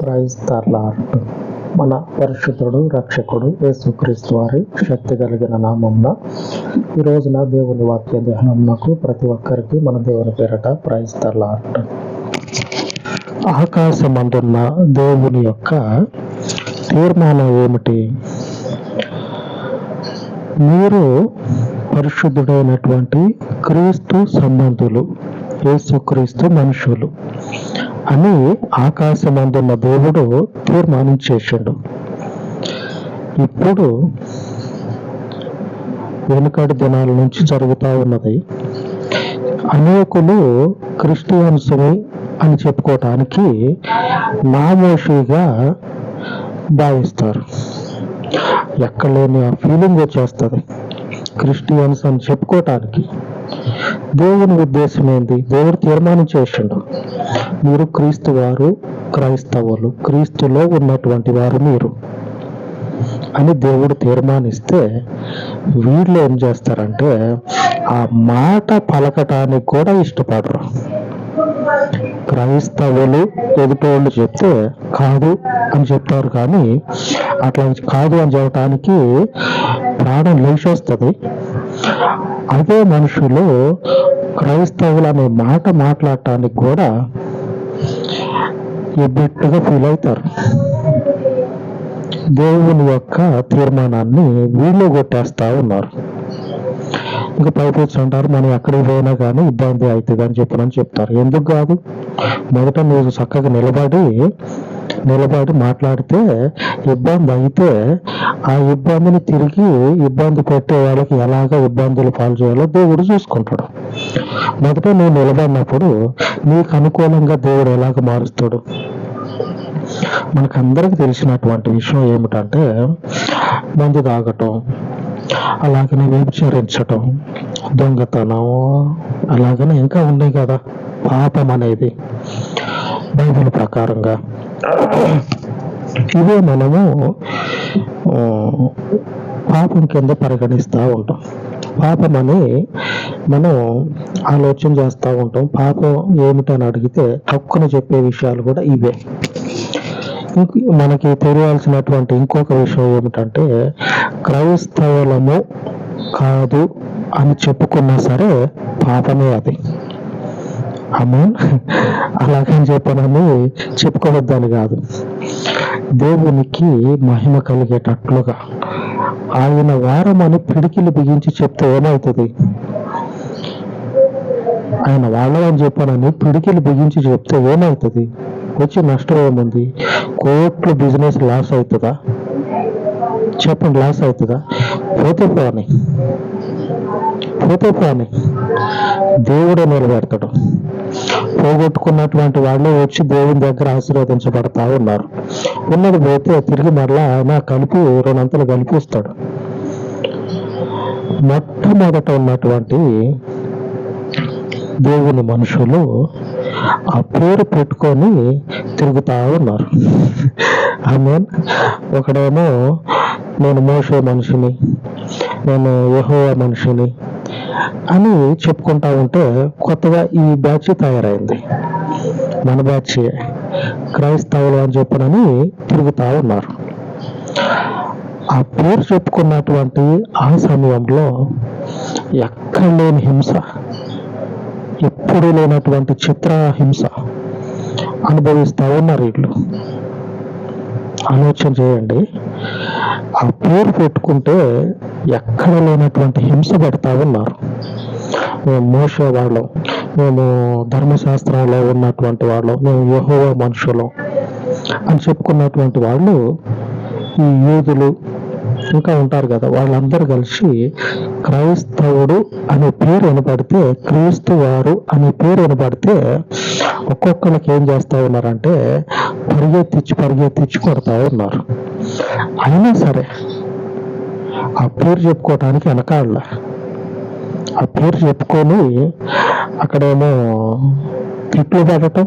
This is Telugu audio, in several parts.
ప్రైజ్ లార్డ్ మన పరిశుద్ధుడు రక్షకుడు యేసుక్రీస్తు వారి శక్తి కలిగిన నామంన ఈ రోజున దేవుని వాక్య ధ్యానంకు ప్రతి ఒక్కరికి మన దేవుని పేరట ప్రైజ్ లార్డ్ ఆకాశమందున్న దేవుని యొక్క తీర్మానం ఏమిటి? మీరు పరిశుద్ధుడైనటువంటి క్రీస్తు సంబంధులు యేసుక్రీస్తు మనుషులు. అని ఆకాశమందున్న దేవుడు తీర్మానించేసాడు ఇప్పుడు వెనుకటి దినాల నుంచి జరుగుతూ ఉన్నది. అనేకులు క్రిస్టియన్స్ని అని చెప్పుకోవటానికి నామోషిగా భావిస్తారు. ఎక్కడలేని ఆ ఫీలింగ్ వచ్చేస్తుంది. క్రిస్టియన్స్ అని చెప్పుకోవటానికి దేవుని ఉద్దేశం ఏంది? దేవుడు తీర్మానం చేసిండు. మీరు క్రీస్తు వారు క్రైస్తవులు క్రీస్తులో ఉన్నటువంటి వారు మీరు. అని దేవుడు తీర్మానిస్తే వీళ్ళు ఏం చేస్తారంటే ఆ మాట పలకటానికి కూడా ఇష్టపడరు. క్రైస్తవులు ఎదుటోళ్ళు చెప్తే కాదు అని చెప్తారు కానీ అట్లా కాదు అని చెప్పడానికి ప్రాణం లేచొస్తుంది. అదే మనుషులు క్రైస్తవులు అనే మాట మాట్లాడటానికి కూడా ఎబ్బెట్టుగా ఫీల్ అవుతారు. దేవుని యొక్క తీర్మానాన్ని వీళ్ళు కొట్టేస్తా ఉన్నారు. ఇంకా పైపోచ్చు అంటారు మనం ఎక్కడికి పోయినా కానీ ఇబ్బంది అవుతుంది అని చెప్పనని చెప్తారు. ఎందుకు కాదు? మొదట మీరు చక్కగా నిలబడి నిలబడి మాట్లాడితే ఇబ్బంది అయితే ఆ ఇబ్బందిని తిరిగి ఇబ్బంది పెట్టే వాళ్ళకి ఎలాగ ఇబ్బందులు పాలు చేయాలో దేవుడు చూసుకుంటాడు. మొదట నువ్వు నిలబడినప్పుడు నీకు అనుకూలంగా దేవుడు ఎలాగ మారుస్తాడు? మనకందరికి తెలిసినటువంటి విషయం ఏమిటంటే మందు తాగటం అలాగనే వ్యభిచరించటం దొంగతనం అలాగనే ఇంకా ఉన్నాయి కదా పాపం అనేది బైబిల్ ప్రకారంగా. ఇవే మనము పాపం కింద పరిగణిస్తూ ఉంటాం. పాపం అని మనం ఆలోచన చేస్తూ ఉంటాం. పాపం ఏమిటని అడిగితే తక్కువ చెప్పే విషయాలు కూడా ఇవే. మనకి తెలియాల్సినటువంటి ఇంకొక విషయం ఏమిటంటే క్రైస్తవులము కాదు అని చెప్పుకున్నా సరే పాపమే అది. అమ్మా అలాగని చెప్పనని చెప్పుకోవద్దని కాదు. దేవునికి మహిమ కలిగేటట్లుగా ఆయన వారమని పిడికిలు బిగించి చెప్తే ఏమవుతుంది? ఆయన వాళ్ళని చెప్పానని పిడికిలు బిగించి చెప్తే ఏమవుతుంది? వచ్చి నష్టం ఏముంది కోట్లు బిజినెస్ లాస్ అవుతుందా? చెప్పండి లాస్ అవుతుందా? పోతే పోనీ. పోతే పోని దేవుడే నిలబెడతాడు. పోగొట్టుకున్నటువంటి వాళ్ళే వచ్చి దేవుని దగ్గర ఆశీర్వదించబడతా ఉన్నారు. ఉన్నది పోతే తిరిగి మరలా ఆయన కలిపి రెండంతలు కలిపిస్తాడు. మొట్టమొదట ఉన్నటువంటి దేవుని మనుషులు ఆ పేరు పెట్టుకొని తిరుగుతా ఉన్నారు. ఆమె ఒకడేమో నేను మోసే మనిషిని నేను యహోవ మనిషిని అని చెప్పుకుంటా ఉంటే కొత్తగా ఈ బ్యాచ్ తయారైంది. మన బ్యాచ్. క్రైస్తవులు అని చెప్పనని తిరుగుతూ ఉన్నారు. ఆ పేరు చెప్పుకున్నటువంటి ఆ సమయంలో ఎక్కడ లేని హింస ఎప్పుడు లేనటువంటి చిత్ర హింస అనుభవిస్తూ ఉన్నారు వీళ్ళు. ఆలోచన చేయండి. ఆ పేరు పెట్టుకుంటే ఎక్కడ లేనటువంటి హింస పడతా ఉన్నారు. మేము మోసే వాళ్ళం. మేము ధర్మశాస్త్రంలో ఉన్నటువంటి వాళ్ళం. మేము యహోవ మనుషులం అని చెప్పుకున్నటువంటి వాళ్ళు ఈ యూదులు ఇంకా ఉంటారు కదా వాళ్ళందరూ కలిసి క్రైస్తవుడు అనే పేరు వినపడితే క్రీస్తు వారు అనే పేరు వినపడితే ఒక్కొక్కరికి ఏం చేస్తా ఉన్నారంటే పరిగెత్తిచ్చి పరిగెత్తిచ్చి కొడతా ఉన్నారు. అయినా సరే ఆ పేరు చెప్పుకోవటానికి వెనకాడల. ఆ పేరు చెప్పుకొని అక్కడేమో తిట్లు పడటం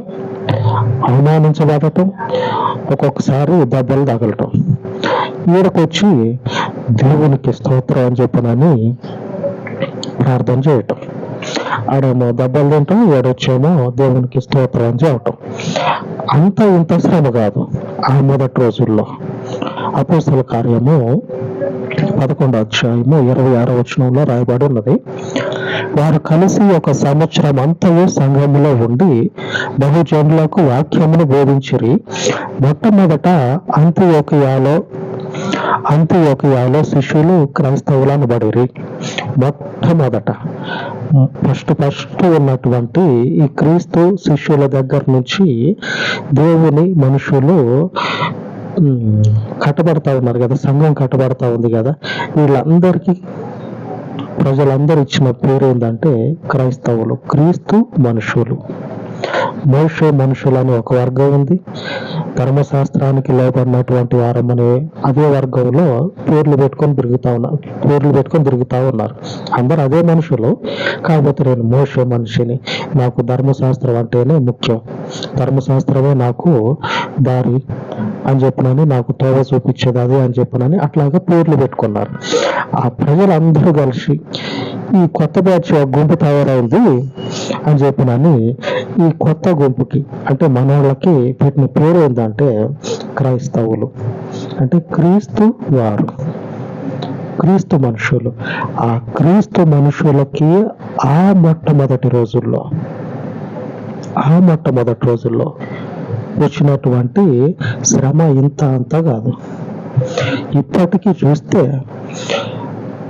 అవమానించబడటం ఒక్కొక్కసారి దెబ్బలు తగలటం. ఈడకొచ్చి దేవునికి స్తోత్రం అని చెప్పనని ప్రార్థన చేయటం. ఆడేమో దెబ్బలు తింటాం ఏడొచ్చేమో దేవునికి స్తోత్రం అని చెప్పటం. అంత ఇంత శ్రమ కాదు ఆ మొదటి రోజుల్లో. అపోస్తల కార్యము పదకొండో అధ్యాయము ఇరవై ఆరో వచనంలో రాయబడి ఉన్నది. వారు కలిసి ఒక సంవత్సరం అంతయు సంఘములో ఉండి బహుజనులకు వాక్యమును బోధించిరి. మొట్టమొదట అంత్యోకయాలో అంత్యోకయాలో శిష్యులు క్రైస్తవులను బడిరి మొట్టమొదట ఫస్ట్ ఫస్ట్ ఉన్నటువంటి ఈ క్రీస్తు శిష్యుల దగ్గర నుంచి దేవుని మనుషులు కట్టబడతా ఉన్నారు కదా సంఘం కట్టబడతా ఉంది కదా వీళ్ళందరికీ ప్రజలందరూ ఇచ్చిన పేరు ఏంటంటే క్రైస్తవులు క్రీస్తు మనుషులు. మోషే మనుషులు అని ఒక వర్గం ఉంది. ధర్మశాస్త్రానికి లోపడినటువంటి వారమని అదే వర్గంలో పేర్లు పెట్టుకొని తిరుగుతా ఉన్నారు పేర్లు పెట్టుకొని తిరుగుతా ఉన్నారు. అందరు అదే మనుషులు. కాకపోతే నేను మోషే మనిషిని. నాకు ధర్మశాస్త్రం అంటేనే ముఖ్యం. ధర్మశాస్త్రమే నాకు దారి అని చెప్పినని నాకు తోవ చూపించేది అది అని చెప్పినని అట్లాగా పేర్లు పెట్టుకున్నారు. ఆ ప్రజలందరూ కలిసి ఈ కొత్త బ్యాచ్ గుంపు తయారైంది అని చెప్పినని ఈ కొత్త గుంపుకి అంటే మనోళ్ళకి పెట్టిన పేరు ఏంటంటే క్రైస్తవులు. అంటే క్రీస్తు వారు. క్రీస్తు మనుషులు. ఆ క్రీస్తు మనుషులకి ఆ మొట్టమొదటి రోజుల్లో ఆ మొట్టమొదటి రోజుల్లో వచ్చినటువంటి శ్రమ ఇంత అంత కాదు. ఇప్పటికీ చూస్తే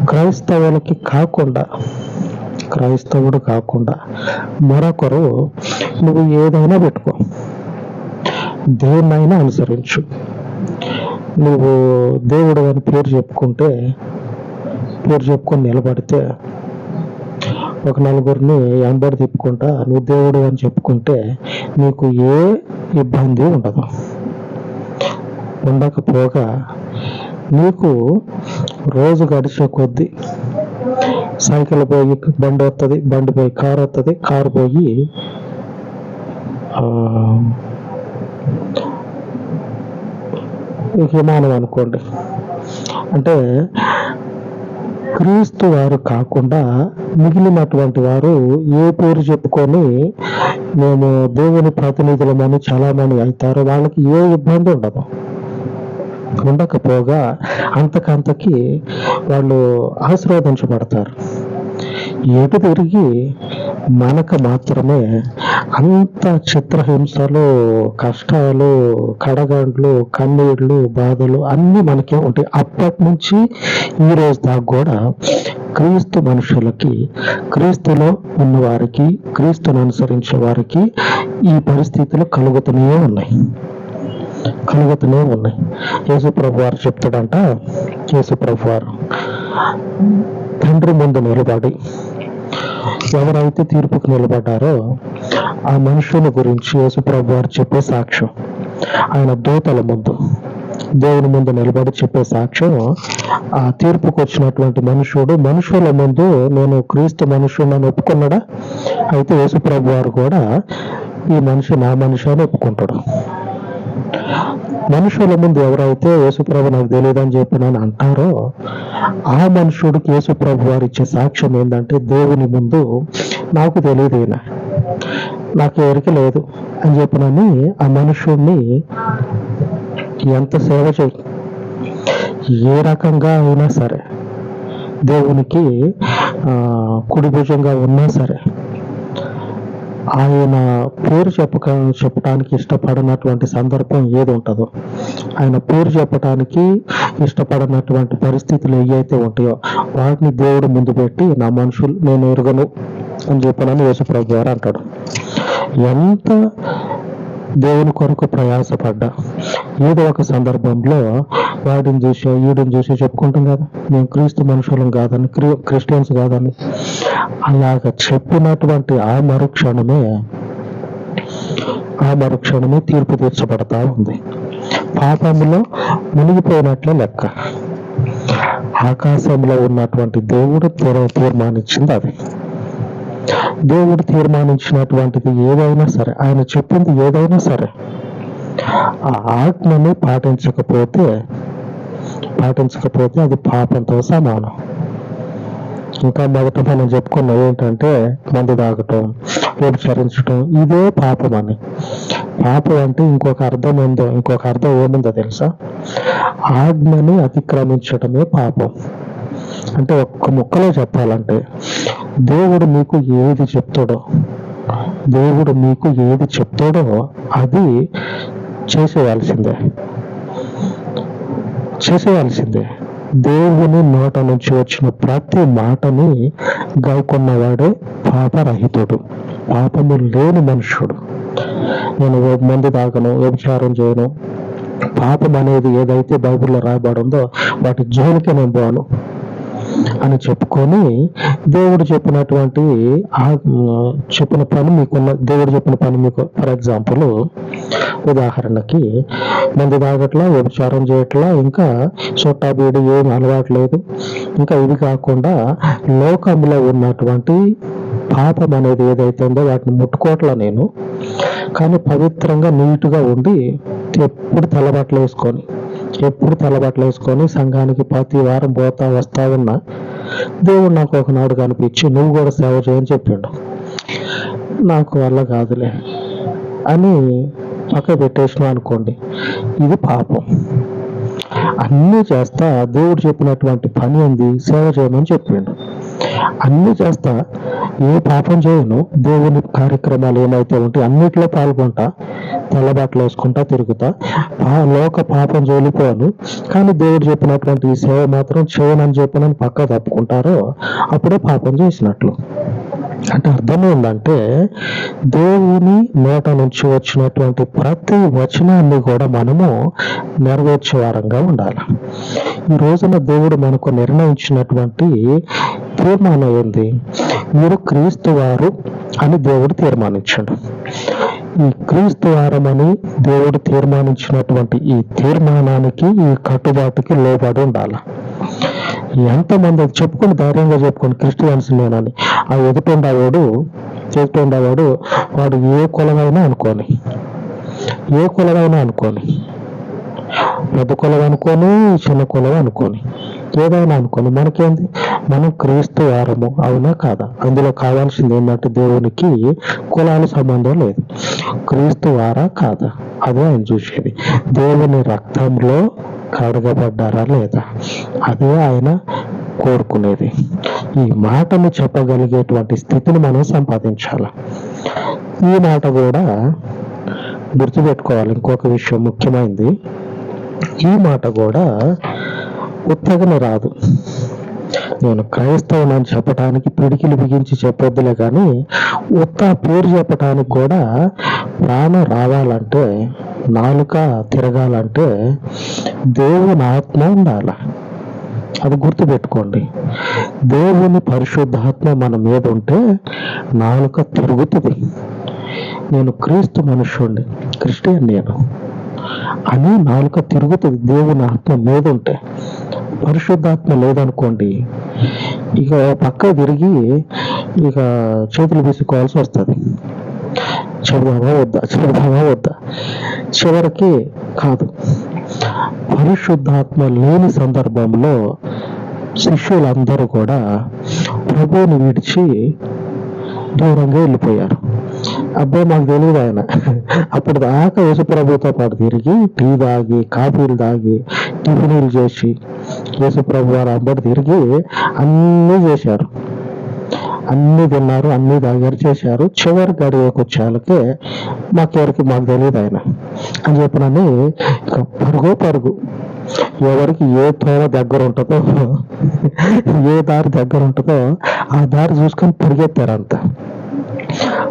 క్రైస్తవులకి కాకుండా క్రైస్తవుడు కాకుండా మరొకరు నువ్వు ఏదైనా పెట్టుకో. దేన్నైనా అనుసరించు. నువ్వు దేవుడు అని పేరు చెప్పుకుంటే పేరు చెప్పుకొని నిలబడితే ఒక నలుగురిని వెంబడి తిప్పుకుంటా నువ్వు దేవుడు అని చెప్పుకుంటే నీకు ఏ ఇబ్బంది ఉండదు. ఉండకపోగా నీకు రోజు గడిచే కొద్దీ సైకిల్ పోయి బండి వస్తుంది బండి పోయి కారు వస్తుంది కారు పోయి ఆ, విమానం అనుకోండి. అంటే క్రీస్తు వారు కాకుండా మిగిలినటువంటి వారు ఏ పేరు చెప్పుకొని మేము దేవుని ప్రతినిధులమని చాలా అవుతారు వాళ్ళకి ఏ ఇబ్బంది ఉండదు. ఉండకపోగా అంతకంతకి వాళ్ళు ఆశీర్వదించబడతారు. ఎటు తిరిగి మనకు మాత్రమే అంత చిత్రహింసలు కష్టాలు కడగండ్లు కన్నీళ్ళు బాధలు అన్నీ మనకే ఉంటాయి. అప్పటి నుంచి ఈ రోజు దాకా కూడా క్రీస్తు మనుషులకి క్రీస్తులో ఉన్నవారికి క్రీస్తును అనుసరించే వారికి ఈ పరిస్థితులు కలుగుతూనే ఉన్నాయి. కలుగుతూనే ఉన్నాయి యేసుప్రభు వారు చెప్తాడంట యేసుప్రభు వారు తండ్రి ముందు నిలబడి ఎవరైతే తీర్పుకు నిలబడ్డారో ఆ మనుషుల గురించి యేసుప్రభు వారు చెప్పే సాక్ష్యం. ఆయన దూతల ముందు దేవుని ముందు నిలబడి చెప్పే సాక్ష్యం ఆ తీర్పుకు వచ్చినటువంటి మనుషుడు మనుషుల ముందు నేను క్రీస్తు మనుషుడని ఒప్పుకున్నాడా? అయితే యేసుప్రభు వారు కూడా ఈ మనిషి నా మనిషి అని ఒప్పుకుంటాడు. మనుషుల ముందు ఎవరైతే యేసుప్రభు నాకు తెలియదు అని చెప్పి నేను అంటారో ఆ మనుషుడికి యేసుప్రభు వారు ఇచ్చే సాక్ష్యం ఏంటంటే దేవుని ముందు నాకు తెలియదు ఈయన నాకు ఎవరికి లేదు అని చెప్పినని ఆ మనుషుడిని ఎంత సేవ చేయి ఏ రకంగా అయినా సరే దేవునికి ఆ, కుడి భుజంగా ఉన్నా సరే ఆయన పేరు చెప్పక చెప్పడానికి ఇష్టపడినటువంటి సందర్భం ఏది ఉంటుందో ఆయన పేరు చెప్పడానికి ఇష్టపడినటువంటి పరిస్థితులు ఏవైతే ఉంటాయో వాటిని దేవుడు ముందు పెట్టి నా మనుషులు నేను ఎరుగను అని చెప్పనని యేసుప్రభు గారు అంటాడు. ఎంత దేవుని కొరకు ప్రయాసపడ్డా. ఏదో ఒక సందర్భంలో వాడిని చూసి ఈడిని చూసో చెప్పుకుంటాం కదా మేము క్రీస్తు మనుషులం కాదని క్రిస్టియన్స్ కాదని. అలాగ చెప్పినటువంటి ఆ మరుక్షణమే ఆ మరుక్షణమే తీర్పు తీర్చబడతా ఉంది. పాపంలో మునిగిపోయినట్లే లెక్క. ఆకాశంలో ఉన్నటువంటి దేవుడు తీర్మానించింది అది. దేవుడు తీర్మానించినటువంటిది ఏదైనా సరే ఆయన చెప్పింది ఏదైనా సరే ఆ ఆజ్ఞని పాటించకపోతే పాటించకపోతే అది పాపంతో సమానం. ఇంకా మొదట మనం చెప్పుకున్నది ఏంటంటే మందు తాగటం వ్యభిచరించటం ఇదే పాపం అని. పాపం అంటే ఇంకొక అర్థం ఉందో ఇంకొక అర్థం ఏముందో తెలుసా? ఆజ్ఞని అతిక్రమించటమే పాపం. అంటే ఒక్క ముక్కలో చెప్పాలంటే దేవుడు మీకు ఏది చెప్తాడో దేవుడు మీకు ఏది చెప్తాడో అది చేసేయాల్సిందే. చేసేయాల్సిందే. దేవుని నోట నుంచి వచ్చిన ప్రతి మాటని గైకొన్నవాడే పాపరహితుడు. పాపము లేని మనుషుడు నేను మందు తాగను వ్యభిచారం చేయను. పాపం అనేది ఏదైతే బైబిల్లో రాయబడి ఉందో వాటి జోలికి నేను పోను. అని చెప్పుకొని దేవుడు చెప్పినటువంటి ఆ చెప్పిన పని మీకున్న దేవుడు చెప్పిన పని మీకు ఫర్ ఎగ్జాంపుల్ ఉదాహరణకి మంది తాగట్లా వ్యభిచారం చేయట్లా ఇంకా సొట్టా బీడి ఏం అలవాటు లేదు. ఇంకా ఇది కాకుండా లోకంలో ఉన్నటువంటి పాపం అనేది ఏదైతే ఉందో వాటిని ముట్టుకోవట్లా నేను. కానీ పవిత్రంగా నీట్గా ఉండి ఎప్పుడు తలబట్టలు వేసుకొని ఎప్పుడు తలబట్టలు వేసుకొని సంఘానికి ప్రతి వారం పోతా వస్తా ఉన్నా దేవుడు నాకు ఒకనాడు కనిపించి నువ్వు కూడా సేవ చేయని చెప్పిండు. నాకు వల్ల కాదులే అని పక్క పెట్టేసిన అనుకోండి ఇది పాపం. అన్నీ చేస్తా దేవుడు చెప్పినటువంటి పని ఉంది సేవ చేయమని చెప్పిండు. అన్నీ చేస్తా. ఏ పాపం చేయను. దేవుని కార్యక్రమాలు ఏమైతే ఉంటే అన్నిట్లో పాల్గొంటా. తెల్లబాట్లు వేసుకుంటా తిరుగుతా. ఆ లోక పాపం జోలిపోను. కానీ దేవుడు చెప్పినటువంటి ఈ సేవ మాత్రం చేయనని చెప్పనని పక్క తప్పుకుంటారో అప్పుడే పాపం చేసినట్లు. అంటే అర్థం ఏంటంటే దేవుని నోట నుంచి వచ్చినటువంటి ప్రతి వచనాన్ని కూడా మనము నెరవేర్చే వారంగా ఉండాలి. ఈ రోజున దేవుడు మనకు నిర్ణయించినటువంటి తీర్మానం ఏంది? మీరు క్రీస్తు వారు అని దేవుడు తీర్మానించాడు. ఈ క్రీస్తు వారమని అని దేవుడు తీర్మానించినటువంటి ఈ తీర్మానానికి ఈ కట్టుబాటుకి లోబడి ఉండాలి. ఎంతమంది చెప్పుకొని ధైర్యంగా చెప్పుకొని క్రిస్టియన్స్ నేనని ఆ ఎదుటిండేవాడు ఎదుటిండేవాడు వాడు ఏ కులమైనా అనుకోని. ఏ కులమైనా అనుకోని. పెద్ద కులం అనుకోని చిన్న కులం అనుకోని. ఏదైనా అనుకోని. మనకేంది? మనం క్రీస్తు వారము. అవునా కాదా? అందులో కావాల్సింది ఏంటంటే దేవునికి కులాల సంబంధం లేదు. క్రీస్తు వారా కాదా? అదే ఆయన చూసేది. దేవుని రక్తంలో కడగబడ్డారా లేదా? అదే ఆయన కోరుకునేది. ఈ మాటను చెప్పగలిగేటువంటి స్థితిని మనం సంపాదించాలి. ఈ మాట కూడా గుర్తుపెట్టుకోవాలి. ఇంకొక విషయం ముఖ్యమైనది ఈ మాట కూడా ఉత్తగన రాదు. నేను క్రైస్తవునని చెప్పడానికి పిడికిలు బిగించి చెప్పొద్దులే కానీ ఉత్త పేరు చెప్పడానికి కూడా ప్రాణం రావాలంటే నాలుక తిరగాలంటే దేవుని ఆత్మ ఉండాలి. అది గుర్తుపెట్టుకోండి. దేవుని పరిశుద్ధాత్మ మన మీద ఉంటే నాలుక తిరుగుతుంది. నేను క్రీస్తు మనుష్యుణ్ణి క్రిస్టియన్ నేను. అని నాలుక తిరుగుతుంది దేవుని ఆత్మ మీద ఉంటే. పరిశుద్ధాత్మ లేదనుకోండి ఇక పక్క తిరిగి ఇక చేతులు వేసుకోవాల్సి వస్తుంది. చెబుదామా వద్దా చెబుదామా వద్దా. చివరికి కాదు. పరిశుద్ధాత్మ లేని సందర్భంలో శిష్యులందరూ కూడా ప్రభువుని విడిచి దూరంగా వెళ్ళిపోయారు. అబ్బాయి మాకు తెలియదు ఆయన. అప్పుడు దాకా యేసుప్రభుతో పాటు తిరిగి టీ తాగి కాఫీలు తాగి టిఫిన్లు చేసి యేసుప్రభు వారు అందరు తిరిగి అన్నీ చేశారు. అన్ని తిన్నారు అన్ని దగ్గర చేశారు. చివరి గడియకు వచ్చేళ్ళకే మాకెవరికి మాకు తెలియదు ఆయన. అని చెప్పినని ఇక పరుగు పరుగు. ఎవరికి ఏ తోవ దగ్గర ఉంటుందో ఏ దారి దగ్గర ఉంటుందో ఆ దారి చూసుకొని పరిగెత్తారంత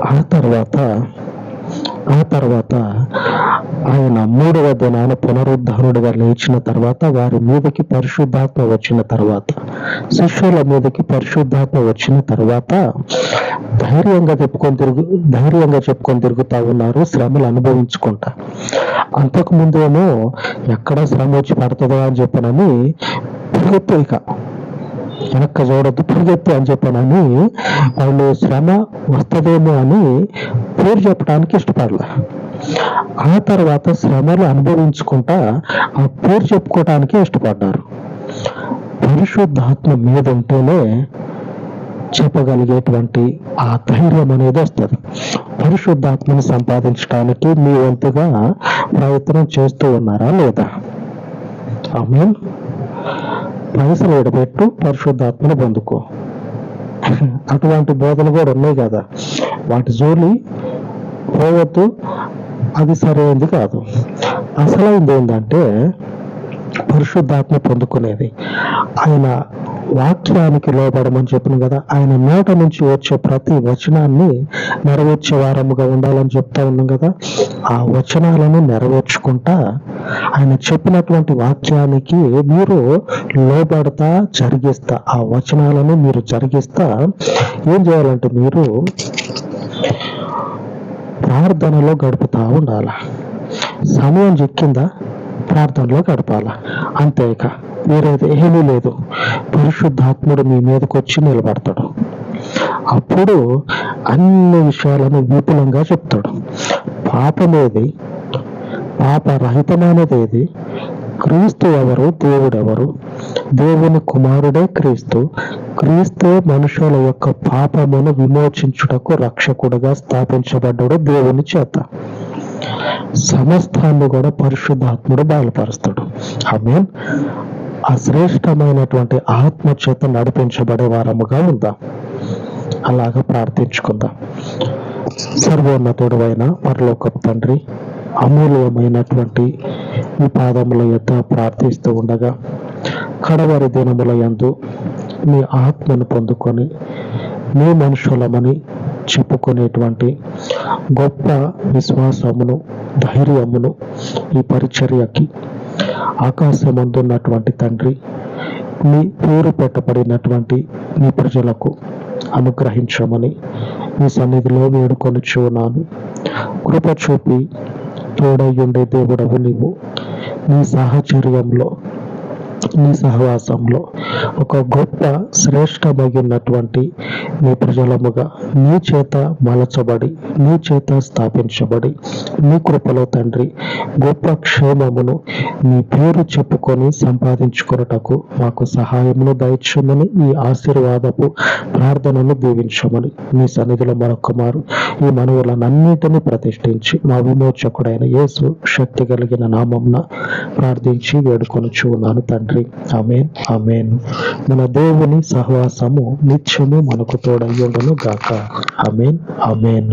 ఆ తర్వాత ఆ తర్వాత ఆయన మూడవ దినాన పునరుద్ధానుడిగా లేచిన తర్వాత వారి మీదకి పరిశుద్ధాత్మ వచ్చిన తర్వాత శిష్యుల మీదకి పరిశుద్ధాత్మ వచ్చిన తర్వాత ధైర్యంగా చెప్పుకొని తిరుగు ధైర్యంగా చెప్పుకొని తిరుగుతా ఉన్నారు శ్రమలు అనుభవించుకుంటా. అంతకు ముందేమో ఎక్కడ శ్రమ వచ్చి పడుతుందో అని చెప్పనని పరిగెత్తు ఇక వెనక్క చూడొద్దు పరిగెత్తు అని చెప్పనని వాళ్ళు శ్రమ వస్తుందేమో అని పేరు చెప్పడానికి ఇష్టపడలే. ఆ తర్వాత శ్రమలు అనుభవించుకుంటా ఆ పేరు చెప్పుకోవటానికే ఇష్టపడ్డారు. పరిశుద్ధాత్మ మీద ఉంటేనే చెప్పగలిగేటువంటి ఆ ధైర్యం అనేది వస్తుంది. పరిశుద్ధాత్మని సంపాదించడానికి మీ వంతుగా ప్రయత్నం చేస్తూ ఉన్నారా లేదా? ఆమె పైసలు విడబెట్టు పరిశుద్ధాత్మను పొందుకో. అటువంటి బోధలు కూడా ఉన్నాయి కదా. వాటి జోలి పోవద్దు అది సరైనది కాదు. అసలైంది ఏంటంటే పరిశుద్ధాత్మ పొందుకునేది. ఆయన వాక్యానికి లోపడమని చెప్పిన కదా ఆయన నోట నుంచి వచ్చే ప్రతి వచనాన్ని నెరవేర్చే వారముగా ఉండాలని చెప్తా ఉన్నాం కదా. ఆ వచనాలను నెరవేర్చుకుంటా ఆయన చెప్పినటువంటి వాక్యానికి మీరు లోబడతా జరిగిస్తా ఆ వచనాలను మీరు జరిగిస్తా ఏం చేయాలంటే మీరు ప్రార్థనలో గడుపుతా ఉండాల? సమయం చిక్కిందా? ప్రార్థనలో గడపాల? అంతే ఇక. వేరేది ఏమీ లేదు. పరిశుద్ధాత్ముడు మీ మీదకి వచ్చి నిలబడతాడు. అప్పుడు అన్ని విషయాలను విపులంగా చెప్తాడు. పాపమేది? పాపరహితమైనది ఏది క్రీస్తు ఎవరు? దేవుడెవరు? దేవుని కుమారుడే క్రీస్తు. క్రీస్తు మనుషుల యొక్క పాపమును విమోచించుటకు రక్షకుడుగా స్థాపించబడ్డాడు దేవుని చేత. సమస్తాన్ని కూడా పరిశుద్ధాత్ముడు బయలుపరుస్తాడు. ఐ మీన్ ఆ అశ్రేష్టమైనటువంటి ఆత్మ చేత నడిపించబడే వారముగా ఉందా. అలాగా ప్రార్థించుకుందాం. సర్వోన్నతుడు అయిన పరలోక తండ్రి అమూల్యమైనటువంటి ఈ పాదముల యొక్క ప్రార్థిస్తూ ఉండగా కడవరి దినముల యందు మీ ఆత్మను పొందుకొని మీ మనుషులమని చెప్పుకునేటువంటి గొప్ప విశ్వాసమును ధైర్యమును ఈ పరిచర్యకి ఆకాశమందున్నటువంటి తండ్రి మీ పేరు పెట్టబడినటువంటి మీ ప్రజలకు అనుగ్రహించమని మీ సన్నిధిలో వేడుకొని చూనాను కృప చూపి తోడయ్యుండే దేవుడవు నీవు. నీ సాహచర్యంలో నీ సహవాసంలో. ఒక గొప్ప శ్రేష్టమైనటువంటి నీ ప్రజలముగా నీ చేత మలచబడి నీ చేత స్థాపించబడి నీ కృపలో తండ్రి గొప్ప క్షేమమును నీ పేరు చెప్పుకొని సంపాదించుకొనుటకు మాకు సహాయమును దయచేయమని ఈ ఆశీర్వాదపు ప్రార్థనను దీవించమని మీ సన్నిధిలో మరొక మారు ఈ మనవులనన్నిటినీ ప్రతిష్ఠించి మా విమోచకుడైన యేసు శక్తి కలిగిన నామంన ప్రార్థించి వేడుకొని చూన్నాను తండ్రి. ఆమెన్. ఆమెన్. మన దేవుని సహవాసము నిత్యము మనకు తోడయ్యుండును గాక. ఆమెన్. ఆమెన్.